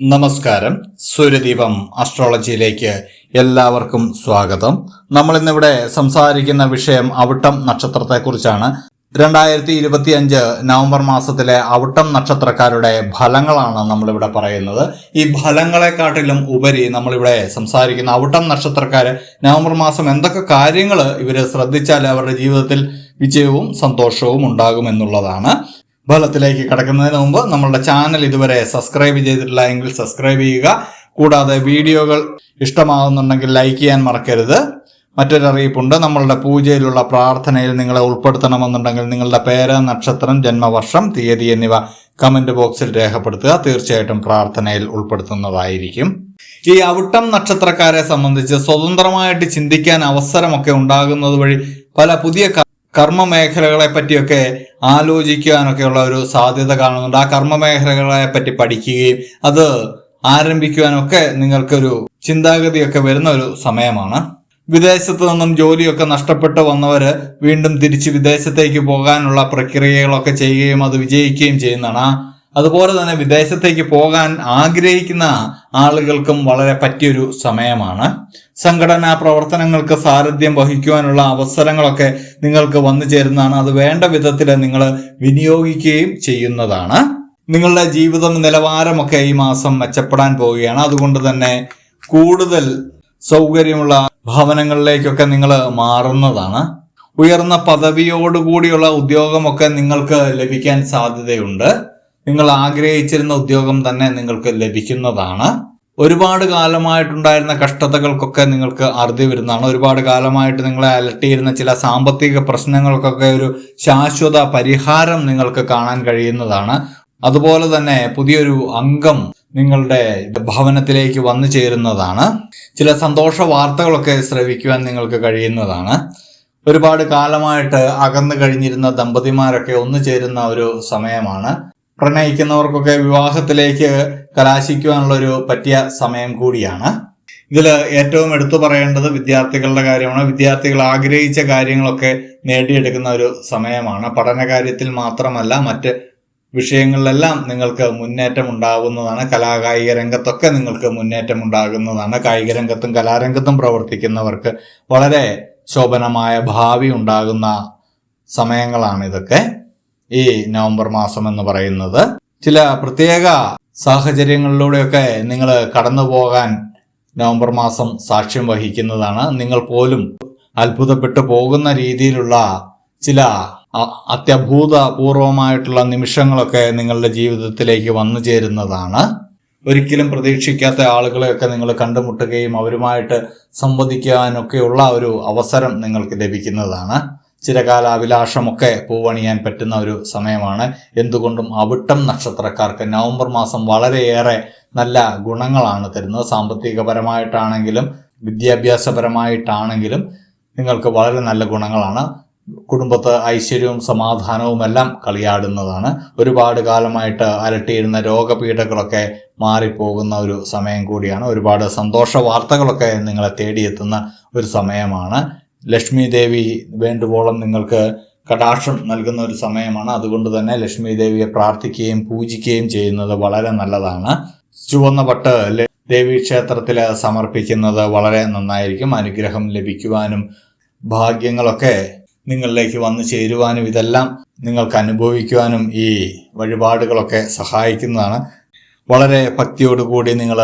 നമസ്കാരം. സൂര്യദീപം അസ്ട്രോളജിയിലേക്ക് എല്ലാവർക്കും സ്വാഗതം. നമ്മൾ ഇന്നിവിടെ സംസാരിക്കുന്ന വിഷയം അവിട്ടം നക്ഷത്രത്തെക്കുറിച്ചാണ്. രണ്ടായിരത്തി ഇരുപത്തി അഞ്ച് നവംബർ മാസത്തിലെ അവിട്ടം നക്ഷത്രക്കാരുടെ ഫലങ്ങളാണ് നമ്മളിവിടെ പറയുന്നത്. ഈ ഫലങ്ങളെക്കാട്ടിലും ഉപരി നമ്മളിവിടെ സംസാരിക്കുന്ന അവിട്ടം നക്ഷത്രക്കാര് നവംബർ മാസം എന്തൊക്കെ കാര്യങ്ങൾ ഇവർ ശ്രദ്ധിച്ചാൽ അവരുടെ ജീവിതത്തിൽ വിജയവും സന്തോഷവും ഉണ്ടാകും എന്നുള്ളതാണ്. ഫലത്തിലേക്ക് കടക്കുന്നതിന് മുമ്പ് നമ്മളുടെ ചാനൽ ഇതുവരെ സബ്സ്ക്രൈബ് ചെയ്തിട്ടില്ല എങ്കിൽ സബ്സ്ക്രൈബ് ചെയ്യുക. കൂടാതെ വീഡിയോകൾ ഇഷ്ടമാകുന്നുണ്ടെങ്കിൽ ലൈക്ക് ചെയ്യാൻ മറക്കരുത്. മറ്റൊരറിയിപ്പുണ്ട് നമ്മളുടെ പൂജയിലുള്ള പ്രാർത്ഥനയിൽ നിങ്ങളെ ഉൾപ്പെടുത്തണമെന്നുണ്ടെങ്കിൽ നിങ്ങളുടെ പേര് നക്ഷത്രം ജന്മവർഷം തീയതി എന്നിവ കമന്റ് ബോക്സിൽ രേഖപ്പെടുത്തുക. തീർച്ചയായിട്ടും പ്രാർത്ഥനയിൽ ഉൾപ്പെടുത്തുന്നതായിരിക്കും. ഈ അവിട്ടം നക്ഷത്രക്കാരെ സംബന്ധിച്ച് സ്വതന്ത്രമായിട്ട് ചിന്തിക്കാൻ അവസരമൊക്കെ ഉണ്ടാകുന്നത് വഴി പല പുതിയ കർമ്മ മേഖലകളെ പറ്റിയൊക്കെ ആലോചിക്കുവാനൊക്കെയുള്ള ഒരു സാധ്യത കാണുന്നുണ്ട്. ആ കർമ്മ മേഖലകളെ പറ്റി പഠിക്കുകയും അത് ആരംഭിക്കുവാനൊക്കെ നിങ്ങൾക്കൊരു ചിന്താഗതിയൊക്കെ വരുന്ന ഒരു സമയമാണ്. വിദേശത്ത് നിന്നും ജോലിയൊക്കെ നഷ്ടപ്പെട്ടു വന്നവര് വീണ്ടും തിരിച്ച് വിദേശത്തേക്ക് പോകാനുള്ള പ്രക്രിയകളൊക്കെ ചെയ്യുകയും അത് വിജയിക്കുകയും ചെയ്യുന്നതാണ്. അതുപോലെ തന്നെ വിദേശത്തേക്ക് പോകാൻ ആഗ്രഹിക്കുന്ന ആളുകൾക്കും വളരെ പറ്റിയൊരു സമയമാണ്. സംഘടനാ പ്രവർത്തനങ്ങൾക്ക് സാരഥ്യം വഹിക്കുവാനുള്ള അവസരങ്ങളൊക്കെ നിങ്ങൾക്ക് വന്നു ചേരുന്നതാണ്. അത് വേണ്ട വിധത്തിൽ നിങ്ങൾ വിനിയോഗിക്കുകയും ചെയ്യുന്നതാണ്. നിങ്ങളുടെ ജീവിതം നിലവാരമൊക്കെ ഈ മാസം മെച്ചപ്പെടാൻ പോവുകയാണ്. അതുകൊണ്ട് തന്നെ കൂടുതൽ സൗകര്യമുള്ള ഭവനങ്ങളിലേക്കൊക്കെ നിങ്ങൾ മാറുന്നതാണ്. ഉയർന്ന പദവിയോടുകൂടിയുള്ള ഉദ്യോഗമൊക്കെ നിങ്ങൾക്ക് ലഭിക്കാൻ സാധ്യതയുണ്ട്. നിങ്ങൾ ആഗ്രഹിച്ചിരുന്ന ഉദ്യോഗം തന്നെ നിങ്ങൾക്ക് ലഭിക്കുന്നതാണ്. ഒരുപാട് കാലമായിട്ടുണ്ടായിരുന്ന കഷ്ടതകൾക്കൊക്കെ നിങ്ങൾക്ക് അറുതി വരുന്നതാണ്. ഒരുപാട് കാലമായിട്ട് നിങ്ങളെ അലട്ടിയിരുന്ന ചില സാമ്പത്തിക പ്രശ്നങ്ങൾക്കൊക്കെ ഒരു ശാശ്വത പരിഹാരം നിങ്ങൾക്ക് കാണാൻ കഴിയുന്നതാണ്. അതുപോലെ തന്നെ പുതിയൊരു അംഗം നിങ്ങളുടെ ഭവനത്തിലേക്ക് വന്നു ചേരുന്നതാണ്. ചില സന്തോഷ വാർത്തകളൊക്കെ ശ്രവിക്കുവാൻ നിങ്ങൾക്ക് കഴിയുന്നതാണ്. ഒരുപാട് കാലമായിട്ട് അകന്നു കഴിഞ്ഞിരുന്ന ദമ്പതിമാരൊക്കെ ഒന്നു ചേരുന്ന ഒരു സമയമാണ്. പ്രണയിക്കുന്നവർക്കൊക്കെ വിവാഹത്തിലേക്ക് കലാശിക്കുവാനുള്ള ഒരു പറ്റിയ സമയം കൂടിയാണ്. ഇതിൽ ഏറ്റവും എടുത്തു പറയേണ്ടത് വിദ്യാർത്ഥികളുടെ കാര്യമാണ്. വിദ്യാർത്ഥികൾ ആഗ്രഹിച്ച കാര്യങ്ങളൊക്കെ നേടിയെടുക്കുന്ന ഒരു സമയമാണ്. പഠന കാര്യത്തിൽ മാത്രമല്ല മറ്റ് വിഷയങ്ങളിലെല്ലാം നിങ്ങൾക്ക് മുന്നേറ്റം ഉണ്ടാകുന്നതാണ്. കലാകായിക രംഗത്തൊക്കെ നിങ്ങൾക്ക് മുന്നേറ്റം ഉണ്ടാകുന്നതാണ്. കായിക രംഗത്തും കലാരംഗത്തും പ്രവർത്തിക്കുന്നവർക്ക് വളരെ ശോഭനമായ ഭാവി ഉണ്ടാകുന്ന സമയങ്ങളാണ് ഇതൊക്കെ ഈ നവംബർ മാസം എന്ന് പറയുന്നത്. ചില പ്രത്യേക സാഹചര്യങ്ങളിലൂടെയൊക്കെ നിങ്ങൾ കടന്നു പോകാൻ നവംബർ മാസം സാക്ഷ്യം വഹിക്കുന്നതാണ്. നിങ്ങൾ പോലും അത്ഭുതപ്പെട്ടു പോകുന്ന രീതിയിലുള്ള ചില അത്യഭൂതപൂർവമായിട്ടുള്ള നിമിഷങ്ങളൊക്കെ നിങ്ങളുടെ ജീവിതത്തിലേക്ക് വന്നു ചേരുന്നതാണ്. ഒരിക്കലും പ്രതീക്ഷിക്കാത്ത ആളുകളെയൊക്കെ നിങ്ങൾ കണ്ടുമുട്ടുകയും അവരുമായിട്ട് സംവദിക്കാനൊക്കെയുള്ള ഒരു അവസരം നിങ്ങൾക്ക് ലഭിക്കുന്നതാണ്. ചിരകാല അഭിലാഷമൊക്കെ പൂവണിയാൻ പറ്റുന്ന ഒരു സമയമാണ്. എന്തുകൊണ്ടും അവിട്ടം നക്ഷത്രക്കാർക്ക് നവംബർ മാസം വളരെയേറെ നല്ല ഗുണങ്ങളാണ് തരുന്നത്. സാമ്പത്തികപരമായിട്ടാണെങ്കിലും വിദ്യാഭ്യാസപരമായിട്ടാണെങ്കിലും നിങ്ങൾക്ക് വളരെ നല്ല ഗുണങ്ങളാണ്. കുടുംബത്ത് ഐശ്വര്യവും സമാധാനവും എല്ലാം കളിയാടുന്നതാണ്. ഒരുപാട് കാലമായിട്ട് അലട്ടിയിരുന്ന രോഗപീഠകളൊക്കെ മാറിപ്പോകുന്ന ഒരു സമയം കൂടിയാണ്. ഒരുപാട് സന്തോഷ വാർത്തകളൊക്കെ നിങ്ങളെ തേടിയെത്തുന്ന ഒരു സമയമാണ്. ലക്ഷ്മി ദേവി വേണ്ടുവോളം നിങ്ങൾക്ക് കടാക്ഷം നൽകുന്ന ഒരു സമയമാണ്. അതുകൊണ്ട് തന്നെ ലക്ഷ്മി ദേവിയെ പ്രാർത്ഥിക്കുകയും പൂജിക്കുകയും ചെയ്യുന്നത് വളരെ നല്ലതാണ്. ചുവന്ന പട്ട് ദേവി ക്ഷേത്രത്തിൽ സമർപ്പിക്കുന്നത് വളരെ നന്നായിരിക്കും. അനുഗ്രഹം ലഭിക്കുവാനും ഭാഗ്യങ്ങളൊക്കെ നിങ്ങളിലേക്ക് വന്നു ചേരുവാനും ഇതെല്ലാം നിങ്ങൾക്ക് അനുഭവിക്കുവാനും ഈ വഴിപാടുകളൊക്കെ സഹായിക്കുന്നതാണ്. വളരെ ഭക്തിയോടുകൂടി നിങ്ങൾ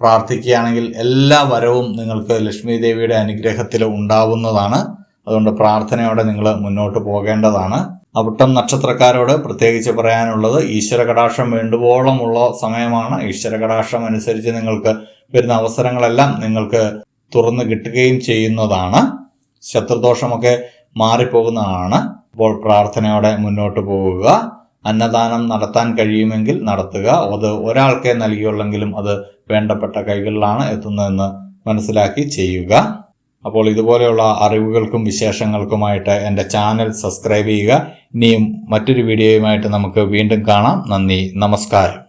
പ്രാർത്ഥിക്കുകയാണെങ്കിൽ എല്ലാ വരവും നിങ്ങൾക്ക് ലക്ഷ്മി ദേവിയുടെ അനുഗ്രഹത്തിൽ ഉണ്ടാവുന്നതാണ്. അതുകൊണ്ട് പ്രാർത്ഥനയോടെ നിങ്ങൾ മുന്നോട്ട് പോകേണ്ടതാണ്. അവിട്ടം നക്ഷത്രക്കാരോട് പ്രത്യേകിച്ച് പറയാനുള്ളത് ഈശ്വര കടാക്ഷം വേണ്ടുവോളമുള്ള സമയമാണ്. ഈശ്വര കടാക്ഷം അനുസരിച്ച് നിങ്ങൾക്ക് വരുന്ന അവസരങ്ങളെല്ലാം നിങ്ങൾക്ക് തുറന്നു കിട്ടുകയും ചെയ്യുന്നതാണ്. ശത്രുദോഷമൊക്കെ മാറിപ്പോകുന്നതാണ്. അപ്പോൾ പ്രാർത്ഥനയോടെ മുന്നോട്ട് പോവുക. അന്നദാനം നടത്താൻ കഴിയുമെങ്കിൽ നടത്തുക. അത് ഒരാൾക്കേ നൽകിയുള്ളെങ്കിലും അത് വേണ്ടപ്പെട്ട കൈകളിലാണ് എത്തുന്നതെന്ന് മനസ്സിലാക്കി ചെയ്യുക. അപ്പോൾ ഇതുപോലെയുള്ള അറിവുകൾക്കും വിശേഷങ്ങൾക്കുമായിട്ട് എന്റെ ചാനൽ സബ്സ്ക്രൈബ് ചെയ്യുക. ഇനിയും മറ്റൊരു വീഡിയോയുമായിട്ട് നമുക്ക് വീണ്ടും കാണാം. നന്ദി. നമസ്കാരം.